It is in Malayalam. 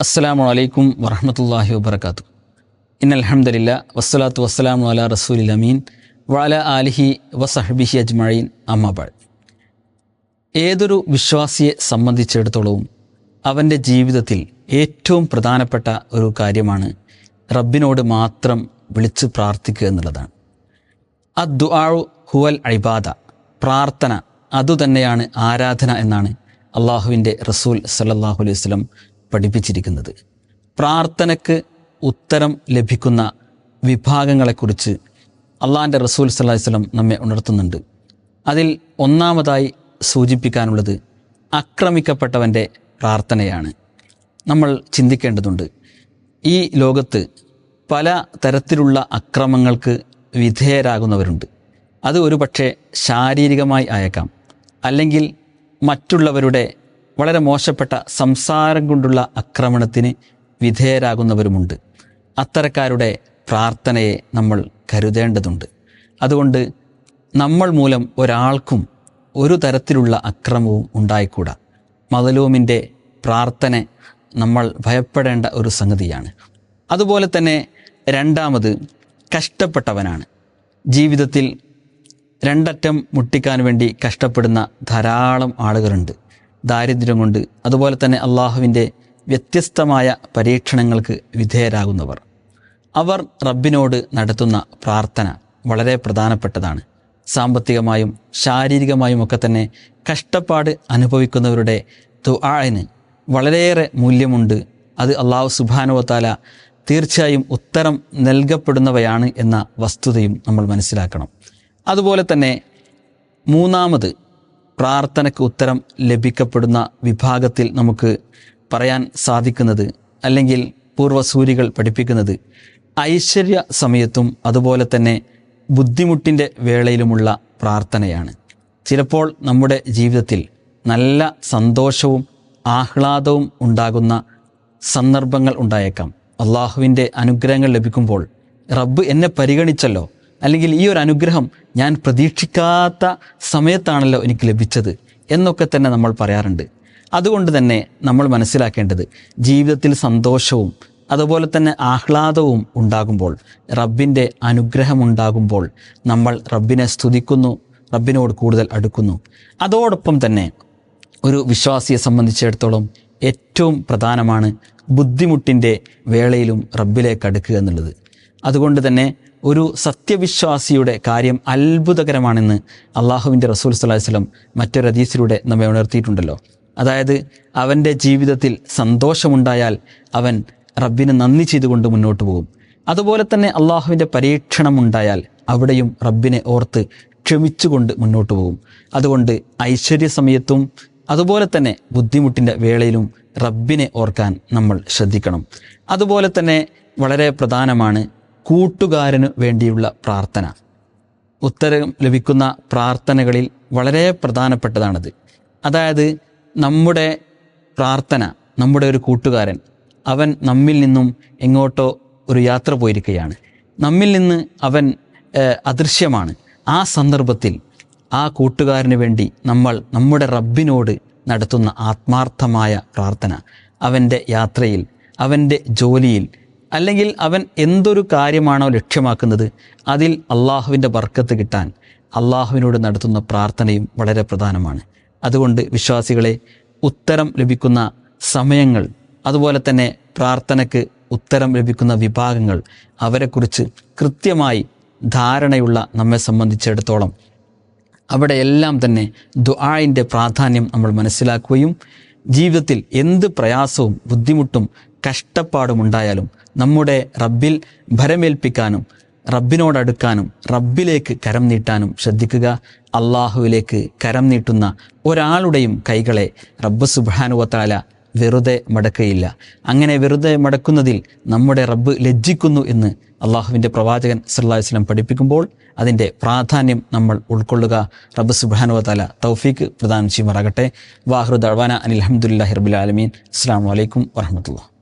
അസ്സലാമു വലൈക്കും വറഹമത്തല്ലാഹി വബർക്കാത്തു ഇൻ അൽഹംദുലില്ല വസ്സലാത്തു വസ്സലാം അല റസൂലിൽ അമീൻ വാല ആലിഹി വസഹബിഹി അജ്മഴീൻ അമ്മബാൾ ഏതൊരു വിശ്വാസിയെ സംബന്ധിച്ചിടത്തോളവും അവന്റെ ജീവിതത്തിൽ ഏറ്റവും പ്രധാനപ്പെട്ട ഒരു കാര്യമാണ് റബ്ബിനോട് മാത്രം വിളിച്ച് പ്രാർത്ഥിക്കുക എന്നുള്ളതാണ്. അദ്ദുആഉ ഹുവൽ അഴിബാദ പ്രാർത്ഥന അതുതന്നെയാണ് ആരാധന എന്നാണ് അള്ളാഹുവിന്റെ റസൂൽ സല്ലാഹു അലൈഹി വസല്ലം പഠിപ്പിച്ചിരിക്കുന്നത്. പ്രാർത്ഥനയ്ക്ക് ഉത്തരം ലഭിക്കുന്ന വിഭാഗങ്ങളെക്കുറിച്ച് അള്ളാഹിന്റെ റസൂൽ സല്ലല്ലാഹു അലൈഹി നമ്മെ ഉണർത്തുന്നുണ്ട്. അതിൽ ഒന്നാമതായി സൂചിപ്പിക്കാനുള്ളത് ആക്രമിക്കപ്പെട്ടവന്റെ പ്രാർത്ഥനയാണ്. നമ്മൾ ചിന്തിക്കേണ്ടതുണ്ട് ഈ ലോകത്ത് പല തരത്തിലുള്ള അക്രമങ്ങൾക്ക് വിധേയരാകുന്നവരുണ്ട്. അത് ഒരു പക്ഷേ ശാരീരികമായി അയക്കാം അല്ലെങ്കിൽ മറ്റുള്ളവരുടെ വളരെ മോശപ്പെട്ട സംസാരം കൊണ്ടുള്ള ആക്രമണത്തിന് വിധേയരാകുന്നവരുമുണ്ട്. അത്തരക്കാരുടെ പ്രാർത്ഥനയെ നമ്മൾ കരുതേണ്ടതുണ്ട്. അതുകൊണ്ട് നമ്മൾ മൂലം ഒരാൾക്കും ഒരു തരത്തിലുള്ള അക്രമവും ഉണ്ടായിക്കൂടാ. മതലൂമിന്റെ പ്രാർത്ഥന നമ്മൾ ഭയപ്പെടേണ്ട ഒരു സംഗതിയാണ്. അതുപോലെ തന്നെ രണ്ടാമത് കഷ്ടപ്പെട്ടവനാണ്. ജീവിതത്തിൽ രണ്ടറ്റം മുട്ടിക്കാൻ വേണ്ടി കഷ്ടപ്പെടുന്ന ധാരാളം ആളുകളുണ്ട്. ദാരിദ്ര്യം കൊണ്ട് അതുപോലെ തന്നെ അള്ളാഹുവിന്റെ വ്യത്യസ്തമായ പരീക്ഷണങ്ങൾക്ക് വിധേയരാകുന്നവർ. അവർ റബ്ബിനോട് നടത്തുന്ന പ്രാർത്ഥന വളരെ പ്രധാനപ്പെട്ടതാണ്. സാമ്പത്തികമായും ശാരീരികമായും ഒക്കെ തന്നെ കഷ്ടപ്പാട് അനുഭവിക്കുന്നവരുടെ ദുആന് വളരെയേറെ മൂല്യമുണ്ട്. അത് അള്ളാഹു സുബാനുവത്താല തീർച്ചയായും ഉത്തരം നൽകപ്പെടുന്നവയാണ് എന്ന വസ്തുതയും നമ്മൾ മനസ്സിലാക്കണം. അതുപോലെ തന്നെ മൂന്നാമത് പ്രാർത്ഥനയ്ക്ക് ഉത്തരം ലഭിക്കപ്പെടുന്ന വിഭാഗത്തിൽ നമുക്ക് പറയാൻ സാധിക്കുന്നത് അല്ലെങ്കിൽ പൂർവസൂരികൾ പഠിപ്പിക്കുന്നത് ഐശ്വര്യ സമയത്തും അതുപോലെ തന്നെ ബുദ്ധിമുട്ടിന്റെ വേളയിലുമുള്ള പ്രാർത്ഥനയാണ്. ചിലപ്പോൾ നമ്മുടെ ജീവിതത്തിൽ നല്ല സന്തോഷവും ആഹ്ലാദവും ഉണ്ടാകുന്ന സന്ദർഭങ്ങൾ ഉണ്ടായേക്കാം. അള്ളാഹുവിന്റെ അനുഗ്രഹങ്ങൾ ലഭിക്കുമ്പോൾ റബ്ബ് എന്നെ പരിഗണിച്ചല്ലോ. അല്ലെങ്കിൽ ഈ ഒരു അനുഗ്രഹം ഞാൻ പ്രതീക്ഷിക്കാത്ത സമയത്താണല്ലോ എനിക്ക് ലഭിച്ചത് എന്നൊക്കെ തന്നെ നമ്മൾ പറയാറുണ്ട്. അതുകൊണ്ട് തന്നെ നമ്മൾ മനസ്സിലാക്കേണ്ടത് ജീവിതത്തിൽ സന്തോഷവും അതുപോലെ തന്നെ ആഹ്ലാദവും ഉണ്ടാകുമ്പോൾ റബ്ബിന്റെ അനുഗ്രഹമുണ്ടാകുമ്പോൾ നമ്മൾ റബ്ബിനെ സ്തുതിക്കുന്നു റബ്ബിനോട് കൂടുതൽ അടുക്കുന്നു. അതോടൊപ്പം തന്നെ ഒരു വിശ്വാസിയെ സംബന്ധിച്ചിടത്തോളം ഏറ്റവും പ്രധാനമാണ് ബുദ്ധിമുട്ടിന്റെ വേളയിലും റബ്ബിലേക്ക് അടുക്കുക എന്നുള്ളത്. അതുകൊണ്ട് തന്നെ ഒരു സത്യവിശ്വാസിയുടെ കാര്യം അത്ഭുതകരമാണെന്ന് അള്ളാഹുവിന്റെ റസൂൽ സല്ലാഹു വസ്ലം മറ്റൊരു ഹദീസിലൂടെ നമ്മെ ഉണർത്തിയിട്ടുണ്ടല്ലോ. അതായത് അവന്റെ ജീവിതത്തിൽ സന്തോഷമുണ്ടായാൽ അവൻ റബ്ബിനെ നന്ദി ചെയ്തുകൊണ്ട് മുന്നോട്ട് പോകും. അതുപോലെ തന്നെ അള്ളാഹുവിന്റെ പരീക്ഷണമുണ്ടായാൽ അവിടെയും റബ്ബിനെ ഓർത്ത് ക്ഷമിച്ചുകൊണ്ട് മുന്നോട്ട് പോകും. അതുകൊണ്ട് ഐശ്വര്യ സമയത്തും അതുപോലെ തന്നെ ബുദ്ധിമുട്ടിന്റെ വേളയിലും റബ്ബിനെ ഓർക്കാൻ നമ്മൾ ശ്രദ്ധിക്കണം. അതുപോലെ തന്നെ വളരെ പ്രധാനമാണ് കൂട്ടുകാരന് വേണ്ടിയുള്ള പ്രാർത്ഥന. ഉത്തരം ലഭിക്കുന്ന പ്രാർത്ഥനകളിൽ വളരെ പ്രധാനപ്പെട്ടതാണത്. അതായത് നമ്മുടെ പ്രാർത്ഥന നമ്മുടെ ഒരു കൂട്ടുകാരൻ അവൻ നമ്മിൽ നിന്നും എങ്ങോട്ടോ ഒരു യാത്ര പോയിരിക്കുകയാണ്. നമ്മിൽ നിന്ന് അവൻ അദൃശ്യമാണ്. ആ സന്ദർഭത്തിൽ ആ കൂട്ടുകാരന് വേണ്ടി നമ്മൾ നമ്മുടെ റബ്ബിനോട് നടത്തുന്ന ആത്മാർത്ഥമായ പ്രാർത്ഥന. അവന്റെ യാത്രയിൽ അവന്റെ ജോലിയിൽ അല്ലെങ്കിൽ അവൻ എന്തൊരു കാര്യമാണോ ലക്ഷ്യമാക്കുന്നത് അതിൽ അള്ളാഹുവിന്റെ വർക്കത്ത് കിട്ടാൻ അള്ളാഹുവിനോട് നടത്തുന്ന പ്രാർത്ഥനയും വളരെ പ്രധാനമാണ്. അതുകൊണ്ട് വിശ്വാസികളെ ഉത്തരം ലഭിക്കുന്ന സമയങ്ങൾ അതുപോലെ തന്നെ പ്രാർത്ഥനയ്ക്ക് ഉത്തരം ലഭിക്കുന്ന വിഭാഗങ്ങൾ അവരെക്കുറിച്ച് കൃത്യമായി ധാരണയുള്ള നമ്മെ സംബന്ധിച്ചിടത്തോളം അവിടെയെല്ലാം തന്നെ ദുആഇന്റെ പ്രാധാന്യം നമ്മൾ മനസ്സിലാക്കുകയും ജീവിതത്തിൽ എന്ത് പ്രയാസവും ബുദ്ധിമുട്ടും കഷ്ടപ്പാടും ഉണ്ടായാലും നമ്മുടെ റബ്ബിൽ ഭരമേൽപ്പിക്കാനും റബ്ബിനോടടുക്കാനും റബ്ബിലേക്ക് കരം നീട്ടാനും ശ്രദ്ധിക്കുക. അള്ളാഹുവിലേക്ക് കരം നീട്ടുന്ന ഒരാളുടെയും കൈകളെ റബ്ബ് സുബാനുവത്താല വെറുതെ മടക്കുകയില്ല. അങ്ങനെ വെറുതെ മടക്കുന്നതിൽ നമ്മുടെ റബ്ബ് ലജ്ജിക്കുന്നു എന്ന് അള്ളാഹുവിന്റെ പ്രവാചകൻ സല്ലാ വസ്ലം പഠിപ്പിക്കുമ്പോൾ അതിന്റെ പ്രാധാന്യം നമ്മൾ ഉൾക്കൊള്ളുക. റബ്ബ് സുബാനുവത്താല തൗഫീക്ക് പ്രദാനം ചെയ്യുമാറാകട്ടെ. വാഹ്റു ദഴവാന അനിൽ അഹമ്മദുല്ലാ റബ്ബുൽ ആലമീൻ. അസ്സാം വലൈക്കും വറഹമത്തുള്ള